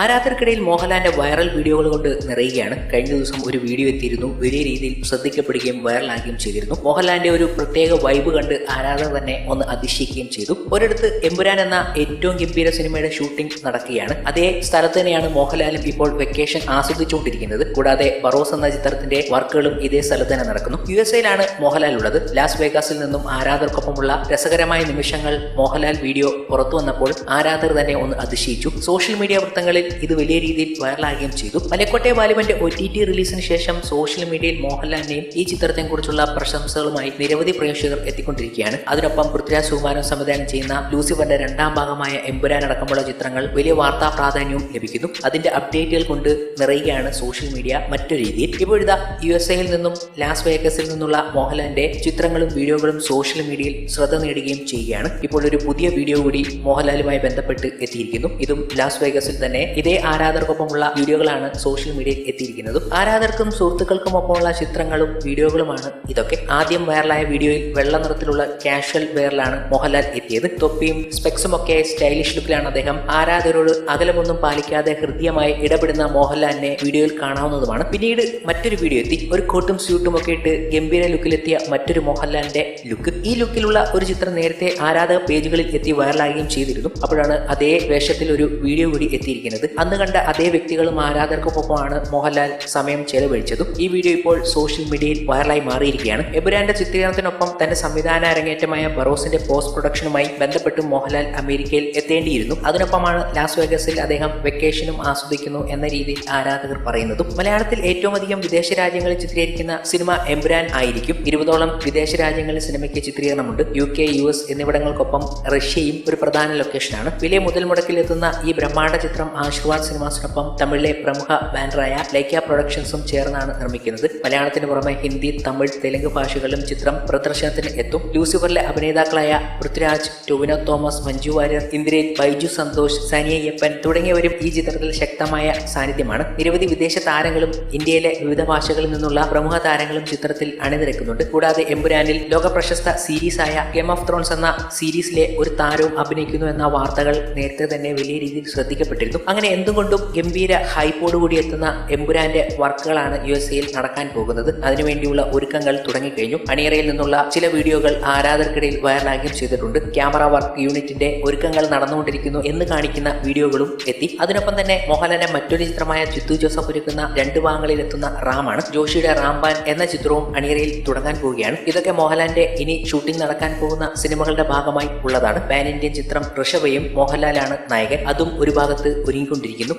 ആരാധകർക്കിടയിൽ മോഹൻലാലിന്റെ വൈറൽ വീഡിയോകൾ കൊണ്ട് നിറയുകയാണ്. കഴിഞ്ഞ ദിവസം ഒരു വീഡിയോ എത്തിയിരുന്നു. വലിയ രീതിയിൽ ശ്രദ്ധിക്കപ്പെടുകയും വൈറലാകുകയും ചെയ്തിരുന്നു. മോഹൻലാലിന്റെ ഒരു പ്രത്യേക വൈബ് കണ്ട് ആരാധകർ തന്നെ ഒന്ന് അതിശയിക്കുകയും ചെയ്തു. ഒരിടത്ത് എമ്പുരാൻ എന്ന ഏറ്റവും ഗംഭീര സിനിമയുടെ ഷൂട്ടിംഗ് നടക്കുകയാണ്. അതേ സ്ഥലത്ത് തന്നെയാണ് മോഹൻലാലും ഇപ്പോൾ വെക്കേഷൻ ആസ്വദിച്ചുകൊണ്ടിരിക്കുന്നത്. കൂടാതെ ബറോസ് എന്ന ചിത്രത്തിന്റെ വർക്കുകളും ഇതേ സ്ഥലത്ത് തന്നെ നടക്കുന്നു. യു എസ് എയിലാണ് മോഹൻലാൽ ഉള്ളത്. ലാസ് വേഗാസിൽ നിന്നും ആരാധകർക്കൊപ്പമുള്ള രസകരമായ നിമിഷങ്ങൾ മോഹൻലാൽ വീഡിയോ പുറത്തു വന്നപ്പോൾ ആരാധകർ തന്നെ ഒന്ന് അതിശയിച്ചു. സോഷ്യൽ മീഡിയ വൃത്തങ്ങളിൽ ഇത് വലിയ രീതിയിൽ വൈറലാകുകയും ചെയ്തു. മലക്കോട്ടെ വാലിബന്റെ ഒ ടി ടി റിലീസിന് ശേഷം സോഷ്യൽ മീഡിയയിൽ മോഹൻലാലിന്റെയും ഈ ചിത്രത്തെക്കുറിച്ചുള്ള പ്രശംസകളുമായി നിരവധി പ്രേക്ഷകർ എത്തിക്കൊണ്ടിരിക്കുകയാണ്. അതിനൊപ്പം പൃഥ്വിരാജ് സുകുമാരൻ സംവിധാനം ചെയ്യുന്ന ലൂസിഫറിന്റെ രണ്ടാം ഭാഗമായ എമ്പുരാൻ അടക്കമുള്ള ചിത്രങ്ങൾ വലിയ വാർത്താ പ്രാധാന്യവും ലഭിക്കുന്നു. അതിന്റെ അപ്ഡേറ്റുകൾ കൊണ്ട് നിറയുകയാണ് സോഷ്യൽ മീഡിയ മറ്റൊരു രീതിയിൽ. ഇപ്പോഴിതാ യു എസ് എയിൽ നിന്നും ലാസ് വേഗസിൽ നിന്നുള്ള മോഹൻലാലിന്റെ ചിത്രങ്ങളും വീഡിയോകളും സോഷ്യൽ മീഡിയയിൽ ശ്രദ്ധ നേടുകയും ചെയ്യുകയാണ്. ഇപ്പോൾ ഒരു പുതിയ വീഡിയോ കൂടി മോഹൻലാലുമായി ബന്ധപ്പെട്ട് എത്തിയിരിക്കുന്നു. ഇതും ലാസ് വേഗസിൽ തന്നെ ഇതേ ആരാധകർക്കൊപ്പമുള്ള വീഡിയോകളാണ് സോഷ്യൽ മീഡിയയിൽ എത്തിയിരിക്കുന്നതും. ആരാധകർക്കും സുഹൃത്തുക്കൾക്കും ഒപ്പമുള്ള ചിത്രങ്ങളും വീഡിയോകളുമാണ് ഇതൊക്കെ. ആദ്യം വൈറലായ വീഡിയോയിൽ വെള്ള നിറത്തിലുള്ള കാഷ്വൽ വെയറിലാണ് മോഹൻലാൽ എത്തിയത്. തൊപ്പിയും സ്പെക്സും ഒക്കെ സ്റ്റൈലിഷ് ലുക്കിലാണ് അദ്ദേഹം ആരാധകരോട് അകലമൊന്നും പാലിക്കാതെ ഹൃദ്യമായി ഇടപെടുന്ന മോഹൻലാലിനെ വീഡിയോയിൽ കാണാവുന്നതുമാണ്. പിന്നീട് മറ്റൊരു വീഡിയോ എത്തി. ഒരു കോട്ടും സ്യൂട്ടും ഒക്കെ ഇട്ട് ഗംഭീര ലുക്കിലെത്തിയ മറ്റൊരു മോഹൻലാലിന്റെ ലുക്ക് ഈ ലുക്കിലുള്ള ഒരു ചിത്രം നേരത്തെ ആരാധക പേജുകളിൽ എത്തി വൈറലാകുകയും ചെയ്തിരുന്നു. അപ്പോഴാണ് അതേ വേഷത്തിൽ ഒരു വീഡിയോ കൂടി എത്തിയിരിക്കുന്നത്. അന്ന് കണ്ട അതേ വ്യക്തികളും ആരാധകർക്കൊപ്പമാണ് മോഹൻലാൽ സമയം ചെലവഴിച്ചതും. ഈ വീഡിയോ ഇപ്പോൾ സോഷ്യൽ മീഡിയയിൽ വൈറലായി മാറിയിരിക്കുകയാണ്. എബുരാന്റെ ചിത്രീകരണത്തിനൊപ്പം തന്റെ സംവിധാന അരങ്ങേറ്റമായ ബറോസിന്റെ പോസ്റ്റ് പ്രൊഡക്ഷനുമായി ബന്ധപ്പെട്ട് മോഹൻലാൽ അമേരിക്കയിൽ എത്തേണ്ടിയിരുന്നു. അതിനൊപ്പമാണ് ലാസ് വേഗസിൽ അദ്ദേഹം വെക്കേഷനും ആസ്വദിക്കുന്നു എന്ന രീതിയിൽ ആരാധകർ പറയുന്നതും. മലയാളത്തിൽ ഏറ്റവും അധികം വിദേശ രാജ്യങ്ങളിൽ ചിത്രീകരിക്കുന്ന സിനിമ എംബ്രാൻ ആയിരിക്കും. ഇരുപതോളം വിദേശ രാജ്യങ്ങളിൽ സിനിമയ്ക്ക് ചിത്രീകരണമുണ്ട്. യു കെ യു എസ് എന്നിവിടങ്ങൾക്കൊപ്പം റഷ്യയും ഒരു പ്രധാന ലൊക്കേഷനാണ് വലിയ മുതൽ മുടക്കിലെത്തുന്ന ഈ ബ്രഹ്മാണ്ഡ ചിത്രം ആശീർവാദ് സിനിമാസിനൊപ്പം തമിഴിലെ പ്രമുഖ ബാനറായ ലൈക്ക പ്രൊഡക്ഷൻസും ചേർന്നാണ് നിർമ്മിക്കുന്നത്. മലയാളത്തിന് പുറമെ ഹിന്ദി തമിഴ് തെലുങ്ക് ഭാഷകളിലും ചിത്രം പ്രദർശനത്തിന് എത്തും. ലൂസിഫറിലെ അഭിനേതാക്കളായ പൃഥ്വിരാജ് ടൊവിനോ തോമസ് മഞ്ജു വാര്യർ ഇന്ദിരേൻ ബൈജു സന്തോഷ് സനിയയ്യപ്പൻ തുടങ്ങിയവരും ഈ ചിത്രത്തിൽ ശക്തമായ സാന്നിധ്യമാണ്. നിരവധി വിദേശ താരങ്ങളും ഇന്ത്യയിലെ വിവിധ ഭാഷകളിൽ നിന്നുള്ള പ്രമുഖ താരങ്ങളും ചിത്രത്തിൽ അണിനിരക്കുന്നുണ്ട്. കൂടാതെ എമ്പുരാനിൽ ലോക പ്രശസ്ത സീരീസായ ഗെയിം ഓഫ് ത്രോൺസ് എന്ന സീരീസിലെ ഒരു താരവും അഭിനയിക്കുന്നു എന്ന വാർത്തകൾ നേരത്തെ തന്നെ വലിയ രീതിയിൽ ശ്രദ്ധിക്കപ്പെട്ടിരുന്നു. അങ്ങനെ എന്തുകൊണ്ടും ഗംഭീര ഹൈപ്പോടുകൂടി എത്തുന്ന എമ്പുരാന്റെ വർക്കുകളാണ് യു എസ് എയിൽ നടക്കാൻ പോകുന്നത്. അതിനുവേണ്ടിയുള്ള ഒരുക്കങ്ങൾ തുടങ്ങിക്കഴിഞ്ഞു. അണിയറയിൽ നിന്നുള്ള ചില വീഡിയോകൾ ആരാധകർക്കിടയിൽ വൈറലാകുകയും ചെയ്തിട്ടുണ്ട്. ക്യാമറ വർക്ക് യൂണിറ്റിന്റെ ഒരുക്കങ്ങൾ നടന്നുകൊണ്ടിരിക്കുന്നു എന്ന് കാണിക്കുന്ന വീഡിയോകളും എത്തി. അതിനൊപ്പം തന്നെ മോഹൻലാലിന്റെ മറ്റൊരു ചിത്രമായ ചിത്തു ജോസഫ് ഒരുക്കുന്ന രണ്ട് ഭാഗങ്ങളിൽ എത്തുന്ന റാമാണ്. ജോഷിയുടെ റാംബാൻ എന്ന ചിത്രവും അണിയറയിൽ തുടങ്ങാൻ പോവുകയാണ്. ഇതൊക്കെ മോഹൻലാലിന്റെ ഇനി ഷൂട്ടിംഗ് നടക്കാൻ പോകുന്ന സിനിമകളുടെ ഭാഗമായി ഉള്ളതാണ്. പാൻ ഇന്ത്യൻ ചിത്രം ഋഷഭയും മോഹൻലാലാണ് നായകൻ. അതും ഒരു ഭാഗത്ത് ഒരുങ്ങിക്കൊണ്ടിരിക്കുന്നു